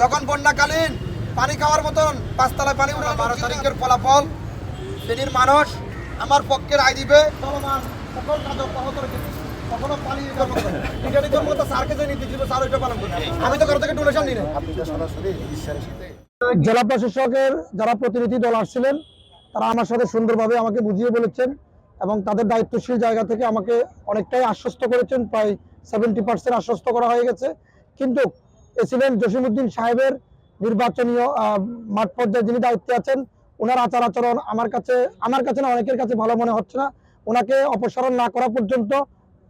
যখন বন্যাকালীন পানি খাওয়ার মতন পাঁচতলায় পানি উঠে বারো তারিখের ফলাফল শ্রেণির মানুষ আমার পক্ষে রায় দিবে। সকল কখনো পানি স্যারকে যে নীতি ছিল স্যার ওইটা পালন করবে আমি তো কারও থেকে ডোনেশন নিই। আপনি তো সরাসরি জেলা প্রশাসকের যারা প্রতিনিধি দল আসছিলেন তারা আমার সাথে সুন্দরভাবে আমাকে বুঝিয়ে বলেছেন এবং তাদের দায়িত্বশীল জায়গা থেকে আমাকে অনেকটাই আশ্বস্ত করেছেন। প্রায় সেভেন্টি পার্সেন্ট আশ্বস্ত করা হয়ে গেছে। কিন্তু প্রেসিডেন্ট জসিমুদ্দিন সাহেবের নির্বাচনীয় আহ, মাঠ পর্যায়ে যিনি দায়িত্বে আছেন ওনার আচার আচরণ আমার কাছে আমার কাছে না অনেকের কাছে ভালো মনে হচ্ছে না। ওনাকে অপসারণ না করা পর্যন্ত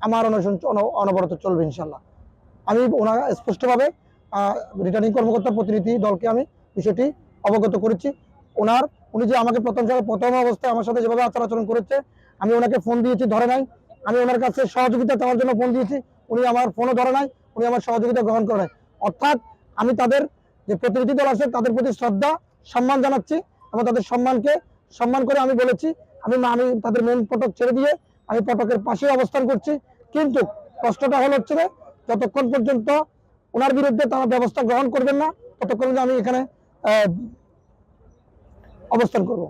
আমার অনশন অন- অনবরত চলবে ইনশাল্লাহ আমি ওনার স্পষ্টভাবে রিটার্নিং কর্মকর্তার প্রতিনিধি দলকে আমি বিষয়টি অবগত করেছি। ওনার, উনি যে আমাকে প্রথম প্রথম অবস্থায় আমার সাথে যেভাবে আচার আচরণ করেছে, আমি ওনাকে ফোন দিয়েছি, ধরে নাই। আমি ওনার কাছে সহযোগিতা চাওয়ার জন্য ফোন দিয়েছি। উনি আমার ফোনও ধরে নাই, উনি আমার সহযোগিতা গ্রহণ করে নাই। অর্থাৎ আমি তাদের যে প্রতিনিধি দল আছে, তাদের প্রতি শ্রদ্ধা, সম্মান জানাচ্ছি এবং তাদের সম্মানকে, সম্মান করে আমি বলেছি, আমি আমি তাদের মেন পটক ছেড়ে দিয়ে আমি পটকের পাশে অবস্থান করছি। কিন্তু কষ্টটা হলো হচ্ছে যে যতক্ষণ পর্যন্ত ওনার বিরুদ্ধে তারা ব্যবস্থা গ্রহণ করবেন না ততক্ষণ আমি এখানে অবস্থান করব।